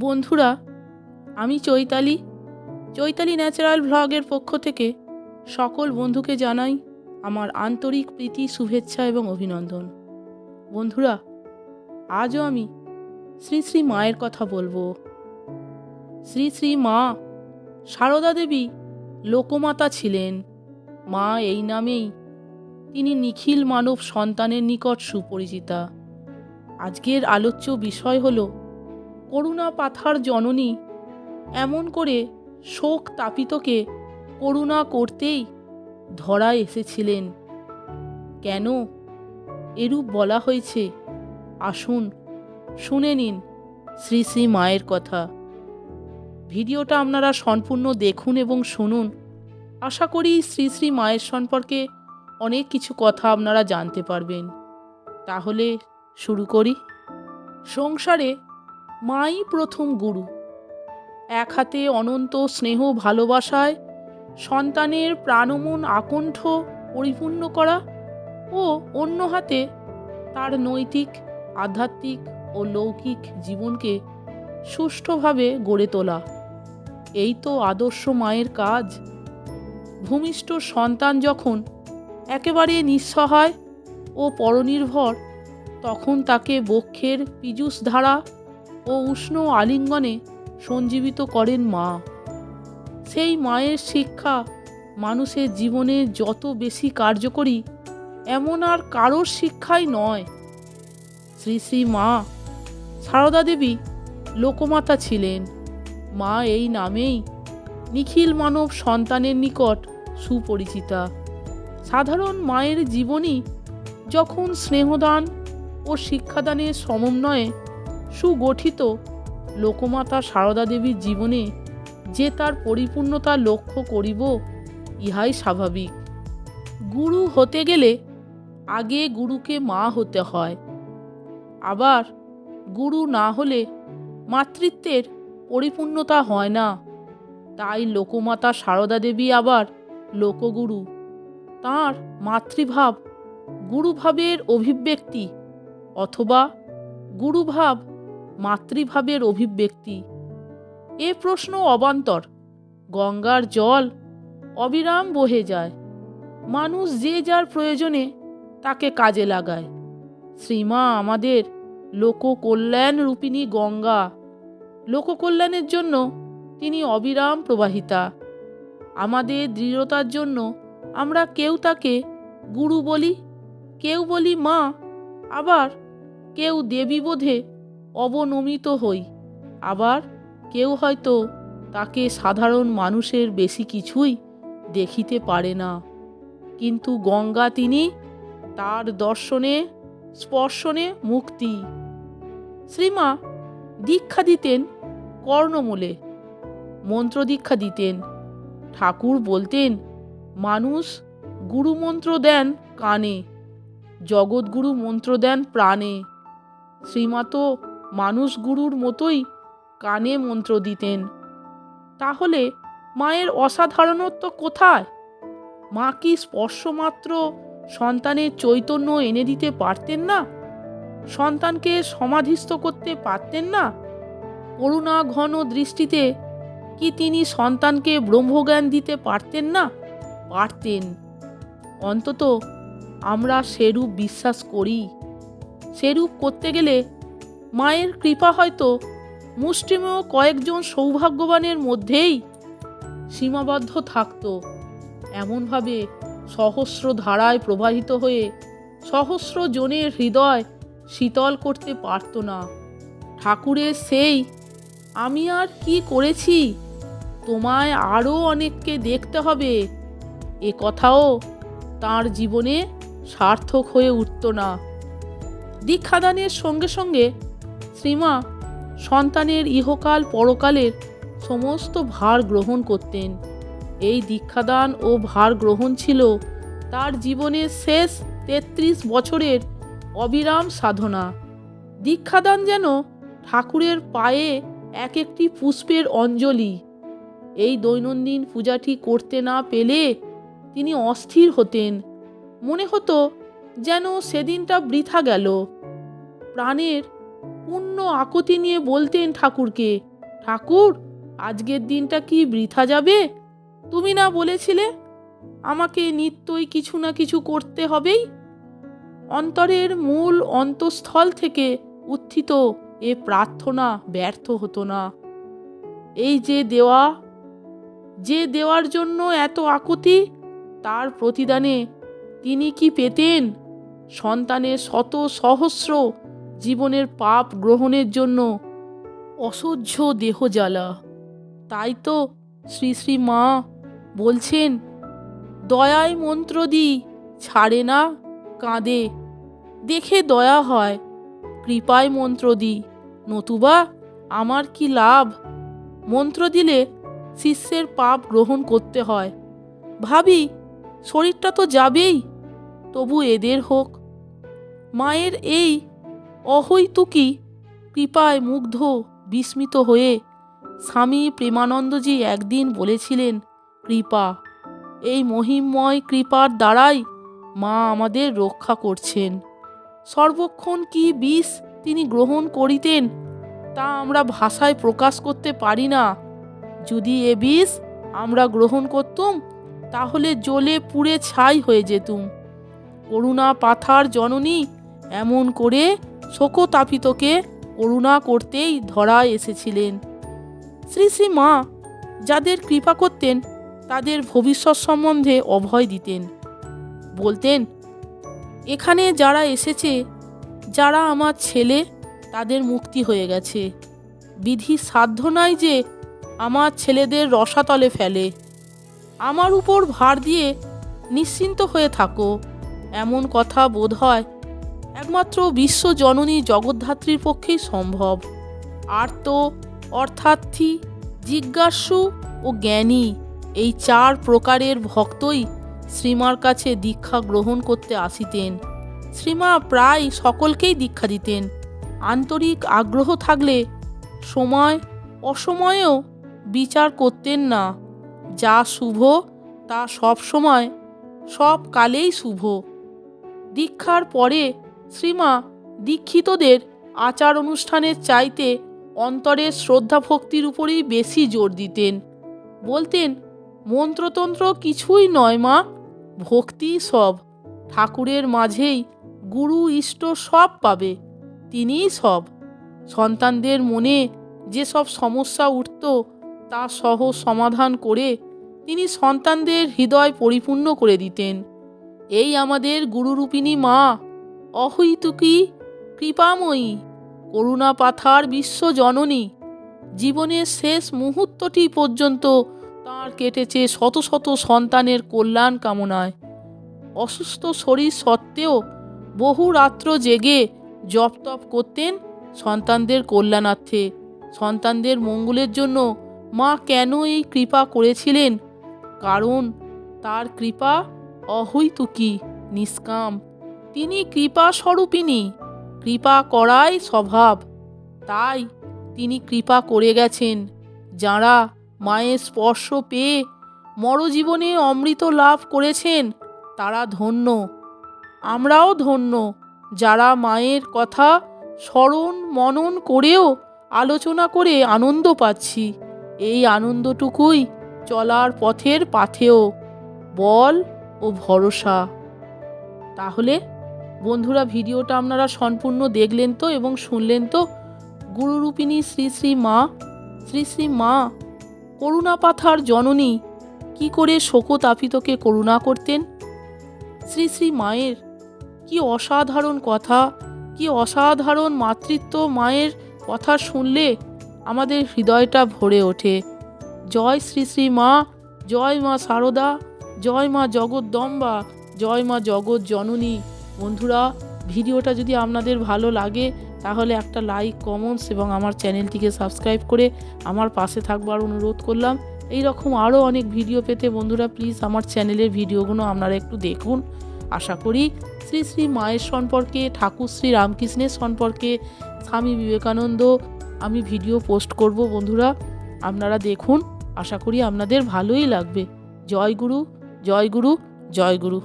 বন্ধুরা, আমি চৈতালি। চৈতালি ন্যাচারাল ভ্লগের পক্ষ থেকে সকল বন্ধুকে জানাই আমার আন্তরিক প্রীতি, শুভেচ্ছা এবং অভিনন্দন। বন্ধুরা, আজও আমি শ্রী শ্রী মায়ের কথা বলব। শ্রী শ্রী মা সারদা দেবী লোকমাতা ছিলেন। মা এই নামেই তিনি নিখিল মানব সন্তানের নিকট সুপরিচিতা। আজকের আলোচ্য বিষয় হল করুণা পাথার জননী, এমন করে শোক তাপিতকে করুণা করতেই ধরায় এসেছিলেন। কেন? এরূপ বলা হয়েছে। আসুন, শুনে নিন শ্রী শ্রী মায়ের কথা। ভিডিওটা আপনারা সম্পূর্ণ দেখুন এবং শুনুন। আশা করি শ্রী শ্রী মায়ের সম্পর্কে অনেক কিছু কথা আপনারা জানতে পারবেন। তাহলে শুরু করি। সংসারে মাই প্রথম গুরু। এক হাতে অনন্ত স্নেহ ভালোবাসায়, সন্তানের প্রাণমন আকণ্ঠ পরিপূর্ণ করা ও অন্য হাতে তার নৈতিক, আধ্যাত্মিক ও লৌকিক জীবনকে সুষ্ঠুভাবে গড়ে তোলা। এই তো আদর্শ মায়ের কাজ। ভূমিষ্ঠ সন্তান যখন একেবারে নিঃসহায় ও পরনির্ভর, তখন তাকে বক্ষের পীযুষ ধারা ও উষ্ণ আলিঙ্গনে সঞ্জীবিত করেন মা। সেই মায়ের শিক্ষা মানুষের জীবনে যত বেশি কার্যকরী, এমন আর কারোর শিক্ষাই নয়। শ্রী শ্রী মা, সারদা দেবী লোকমাতা ছিলেন। মা এই নামেই নিখিল মানব সন্তানের নিকট সুপরিচিতা। সাধারণ মায়ের জীবনী যখন স্নেহদান ও শিক্ষাদানের সমন্বয়ে সুগঠিত লোকমাতা সারদা দেবীর জীবনে যে তার পরিপূর্ণতা লক্ষ্য করিব, ইহাই স্বাভাবিক। গুরু হতে গেলে আগে গুরুকে মা হতে হয়। আবার গুরু না হলে মাতৃত্বের পরিপূর্ণতা হয় না। তাই লোকমাতা সারদা দেবী আবার লোকগুরু। তাঁর মাতৃভাব গুরুভাবের অভিব্যক্তি অথবা গুরুভাব মাতৃভাবের অভিব্যক্তি। এ প্রশ্ন অবান্তর। গঙ্গার জল অবিরাম বহে যায়। মানুষ যে যার প্রয়োজনে তাকে কাজে লাগায়। শ্রীমা আমাদের লোককল্যাণ রূপিণী গঙ্গা। লোককল্যাণের জন্য তিনি অবিরাম প্রবাহিতা। আমাদের দৃঢ়তার জন্য আমরা কেউ তাকে গুরু বলি, কেউ বলি মা, আবার কেউ দেবী বোধে অবনমিত হই। আবার কেউ হয়তো তাকে সাধারণ মানুষের বেশি কিছুই দেখিতে পারে না। কিন্তু গঙ্গা তিনি তার দর্শনে, স্পর্শনে মুক্তি। শ্রীমা দীক্ষা দিতেন কর্ণমূলে মন্ত্র দীক্ষা দিতেন। ঠাকুর বলতেন, মানুষ গুরুমন্ত্র দেন কানে, জগৎগুরু মন্ত্র দেন প্রাণে। শ্রীমাত মানুষ গুরুর মতোই কানে মন্ত্র দিতেন। তাহলে মায়ের অসাধারণত্ব কোথায়? মা কি স্পর্শমাত্র সন্তানের চৈতন্য এনে দিতে পারতেন না? সন্তানকে সমাধিস্থ করতে পারতেন না? করুণা ঘন দৃষ্টিতে কি তিনি সন্তানকে ব্রহ্মজ্ঞান দিতে পারতেন না? পারতেন। অন্তত আমরা সেরূপ বিশ্বাস করি। সেরূপ করতে গেলে মায়ের কৃপা হয়তো মুষ্টিমেয় কয়েকজন সৌভাগ্যবানের মধ্যেই সীমাবদ্ধ থাকত। এমনভাবে সহস্র ধারায় প্রবাহিত হয়ে সহস্র জনের হৃদয় শীতল করতে পারত না। ঠাকুরের সেই, আমি আর কি করেছি? তোমায় আরও অনেককে দেখতে হবে। এ কথাও তার জীবনে সার্থক হয়ে উঠত না। দীক্ষাদানের সঙ্গে সঙ্গে শ্রীমা, সন্তানের ইহকাল পরকালের সমস্ত ভার গ্রহণ করতেন। এই দীক্ষাদান ও ভার গ্রহণ ছিল তার জীবনের শেষ তেত্রিশ বছরের অবিরাম সাধনা। দীক্ষাদান যেন ঠাকুরের পায়ে এক একটি পুষ্পের অঞ্জলি। এই দৈনন্দিন পূজাটি করতে না পেলে তিনি অস্থির হতেন। মনে হতো যেন সেদিনটা বৃথা গেল। প্রাণের পূর্ণ আকতি নিয়ে বলতেন ঠাকুরকে, ঠাকুর, আজকের দিনটা কি বৃথা যাবে? তুমি না বলেছিলে আমাকে নিত্যই কিছু না কিছু করতে হবেই? অন্তরের মূল অন্তঃস্থল থেকে উত্থিত এ প্রার্থনা ব্যর্থ হতো না। এই যে দেওয়া, যে দেওয়ার জন্য এত আকুতি, তার প্রতিদানে তিনি কি পেতেন? সন্তানের শত সহস্র জীবনের পাপ গ্রহণের জন্য অসহ্য দেহ জ্বালা। তাই তো শ্রী শ্রী মা বলছেন, দয়ায় মন্ত্র দি, ছাড়ে না, কাঁদে। দেখে দয়া হয়, কৃপায় মন্ত্র দি। নতুবা আমার কি লাভ? মন্ত্র দিলে শিষ্যের পাপ গ্রহণ করতে হয়। ভাবি, শরীরটা তো যাবেই, তবু এদের হোক। মায়ের এই অহৈতুকি কৃপায় মুগ্ধ, বিস্মিত হয়ে স্বামী প্রেমানন্দজি একদিন বলেছিলেন, কৃপা, এই মহিমময় কৃপার দ্বারাই মা আমাদের রক্ষা করছেন। সর্বক্ষণ কি বিষ তিনি গ্রহণ করিতেন, তা আমরা ভাষায় প্রকাশ করতে পারি না। যদি এ বিষ আমরা গ্রহণ করতুম, তাহলে জ্বলে পুড়ে ছাই হয়ে যেতুম। করুণা পাথার জননী এমন করে শোকতাপিতকে করুণা করতেই ধরায় এসেছিলেন। শ্রী শ্রী মা যাদের কৃপা করতেন, তাদের ভবিষ্যৎ সম্বন্ধে অভয় দিতেন। বলতেন, এখানে যারা এসেছে, যারা আমার ছেলে, তাদের মুক্তি হয়ে গেছে। বিধি সাধ্য নাই যে আমার ছেলেদের রসাতলে ফেলে। আমার উপর ভার দিয়ে নিশ্চিন্ত হয়ে থাকো। এমন কথা বোধ হয় একমাত্র বিশ্ব জননী জগদ্ধাত্রীর পক্ষেই সম্ভব। আর তো অর্থার্থী, জিজ্ঞাসু ও জ্ঞানী এই চার প্রকারের ভক্তই শ্রীমার কাছে দীক্ষা গ্রহণ করতে আসিতেন। শ্রীমা প্রায় সকলকেই দীক্ষা দিতেন। আন্তরিক আগ্রহ থাকলে সময়, অসময়েও বিচার করতেন না। যা শুভ, তা সব সময় সব কালেই শুভ। দীক্ষার পরে শ্রীমা, দীক্ষিতদের আচার অনুষ্ঠানের চাইতে অন্তরের শ্রদ্ধা ভক্তির উপরেই বেশি জোর দিতেন। বলতেন, মন্ত্রতন্ত্র কিছুই নয় মা, ভক্তি সব। ঠাকুরের মাঝেই গুরু ইষ্ট সব পাবে, তিনিই সব। সন্তানদের মনে যেসব সমস্যা উঠত, তা সহ সমাধান করে তিনি সন্তানদের হৃদয় পরিপূর্ণ করে দিতেন। এই আমাদের গুরুরূপিণী মা অহৈতুকী কৃপাময়ী, করুণা পাথার বিশ্ব জননী, জীবনের শেষ মুহূর্তটি পর্যন্ত তাঁর কেটেছে শত শত সন্তানের কল্যাণ কামনায়। অসুস্থ শরীর সত্ত্বেও বহু রাত্র জেগে জপ তপ করতেন সন্তানদের কল্যাণার্থে। সন্তানদের মঙ্গলের জন্য মা কেন এই কৃপা করেছিলেন? কারণ তার কৃপা অহৈতুকী নিষ্কাম। তিনি কৃপা স্বরূপিনী কৃপা করাই স্বভাব। তাই তিনি কৃপা করে গেছেন। যাঁরা মায়ের স্পর্শ পেয়ে মরজীবনে অমৃত লাভ করেছেন, তারা ধন্য। আমরাও ধন্য। যারা মায়ের কথা স্মরণ মনন করেও আলোচনা করে আনন্দ পাচ্ছি, এই আনন্দটুকুই চলার পথের পাথেও বল ও ভরসা। তাহলে বন্ধুরা, ভিডিওটা আপনারা সম্পূর্ণ দেখলেন তো এবং শুনলেন তো? গুরুরূপিণী শ্রী শ্রী মা, শ্রী শ্রী মা, করুণা পাথার জননী, কি করে শোকতাপিতকে করুণা করতেন? শ্রী শ্রী মায়ের, কি অসাধারণ কথা, কি অসাধারণ মাতৃত্ব মায়ের কথা শুনলে আমাদের হৃদয়টা ভরে ওঠে। জয় শ্রী শ্রী মা, জয় মা সারদা, জয় মা জগদ্দম্বা, জয় মা জগৎ জননী বন্ধুরা, ভিডিওটা যদি আপনাদের ভালো লাগে, তাহলে একটা লাইক কমেন্টস এবং আমার চ্যানেলটিকে সাবস্ক্রাইব করে আমার পাশে থাকবার অনুরোধ করলাম। এই রকম আরও অনেক ভিডিও পেতে বন্ধুরা প্লিজ আমার চ্যানেলের ভিডিওগুলো আপনারা একটু দেখুন। আশা করি শ্রী শ্রী মায়ের সম্পর্কে, ঠাকুর শ্রী রামকৃষ্ণের সম্পর্কে, স্বামী বিবেকানন্দ আমি ভিডিও পোস্ট করব বন্ধুরা, আপনারা দেখুন। আশা করি আপনাদের ভালোই লাগবে। জয় গুরু জয় গুরু জয় গুরু।